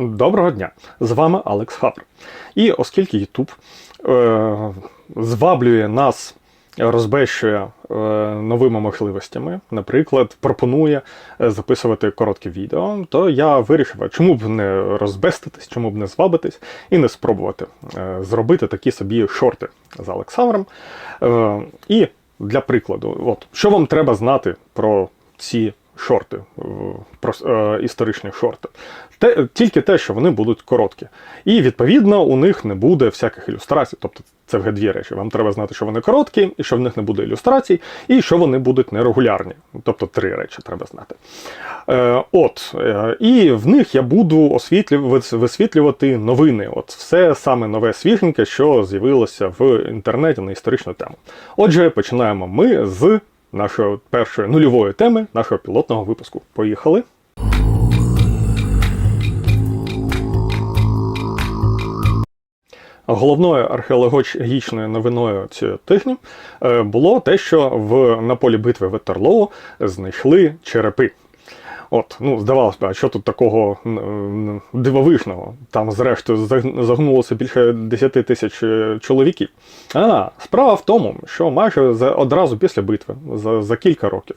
Доброго дня! З вами Алекс Хабр. І оскільки YouTube е, зваблює нас, розбещує е, новими можливостями, наприклад, пропонує е, записувати короткі відео, то я вирішив, чому б не розбеститись, чому б не звабитись і не спробувати е, зробити такі собі шорти з Олександром. Е, і для прикладу, от, що вам треба знати про ці шорти, е, історичні шорти? Те, тільки те, що вони будуть короткі. І відповідно у них не буде всяких ілюстрацій. Тобто це вже дві речі. Вам треба знати, що вони короткі, і що в них не буде ілюстрацій, і що вони будуть нерегулярні. Тобто три речі треба знати. Е, от, е, І в них я буду висвітлювати новини. От Все саме нове свіженьке, що з'явилося в інтернеті на історичну тему. Отже, починаємо ми з нашої першої нульової теми нашого пілотного випуску. Поїхали. Головною археологічною новиною цього тижня е, було те, що в на полі битви Веттерлоу знайшли черепи. От, ну, здавалося б, а що тут такого дивовижного? Там, зрештою, загнулося більше 10 тисяч е, чоловіків. А, справа в тому, що майже за, одразу після битви, за, за кілька років,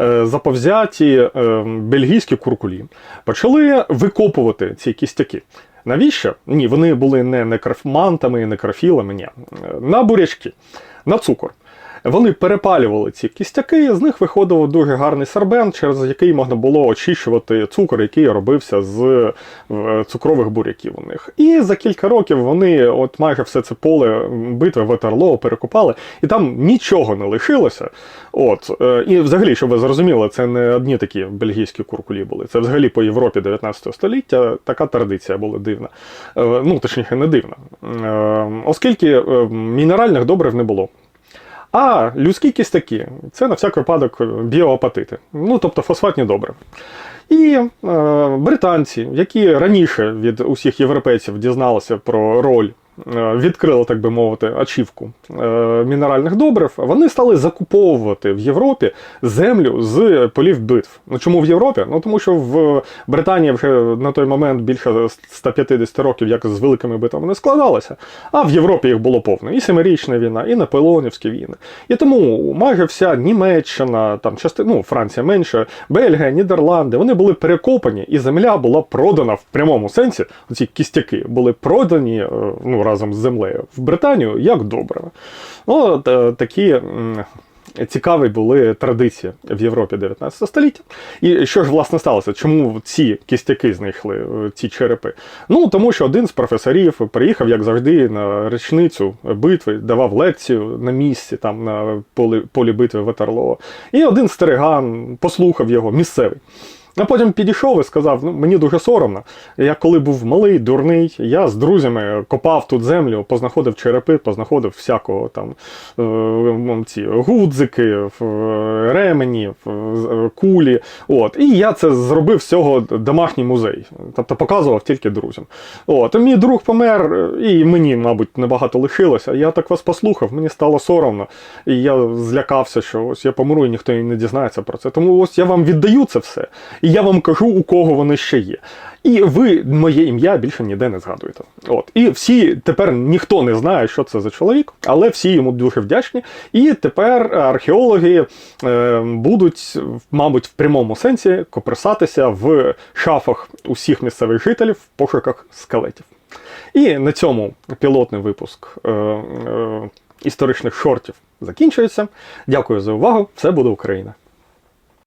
е, заповзяті е, бельгійські куркулі почали викопувати ці кістяки. Навіщо? Ні, вони були не некрофмантами, некрофілами, ні. Е, На бурячки, на цукор. Вони перепалювали ці кістяки, з них виходив дуже гарний сорбент, через який можна було очищувати цукор, який робився з е, цукрових буряків у них. І за кілька років вони, от майже все це поле битви Ватерлоо перекопали, і там нічого не лишилося. От. е, І взагалі, щоб ви зрозуміли, це не одні такі бельгійські куркулі були. Це взагалі по Європі 19 століття така традиція була дивна. Е, Ну, точніше, не дивна. Е, Оскільки е, мінеральних добрив не було. А людські кістяки це на всяк випадок біоапатити, ну тобто фосфатні добре. І е, британці, які раніше від усіх європейців дізналися про роль, відкрили, так би мовити, ачівку е, мінеральних добрив, вони стали закуповувати в Європі землю з полів битв. Ну чому в Європі? Ну тому що в Британії вже на той момент більше 150 років як з великими битвами не складалося, а в Європі їх було повно. І Семирічна війна, і Наполеонівські війни. І тому майже вся Німеччина, там частина, ну, Франція менше, Бельгія, Нідерланди, вони були перекопані, і земля була продана в прямому сенсі. Ці кістяки були продані е, ну, разом з землею в Британію як добриво. Ну, е, такі. Цікаві були традиції в Європі 19 століття. І що ж власне сталося? Чому ці кістяки знайшли е, ці черепи? Ну тому що один з професорів приїхав, як завжди, на річницю битви, давав лекцію на місці, там на полі, полі битви Ватерлоо. І один стариган послухав його місцевий. А потім підійшов і сказав: ну мені дуже соромно. Я коли був малий, дурний, я з друзями копав тут землю, познаходив черепи, познаходив всякого там е, ці гудзики, е, ремені, е, кулі. От. І я це зробив з цього домашній музей. Тобто показував тільки друзям. От. Мій друг помер, і мені, мабуть, небагато лишилося. Я так вас послухав, мені стало соромно. І я злякався, що ось я помру, і ніхто не дізнається про це. Тому ось я вам віддаю це все. І я вам кажу, у кого вони ще є. І ви моє ім'я більше ніде не згадуєте. От. І всі тепер ніхто не знає, що це за чоловік, але всі йому дуже вдячні. І тепер археологи е, будуть, мабуть, в прямому сенсі копресатися в шафах усіх місцевих жителів в пошуках скелетів. І на цьому пілотний випуск е, е, історичних шортів закінчується. Дякую за увагу. Все буде Україна!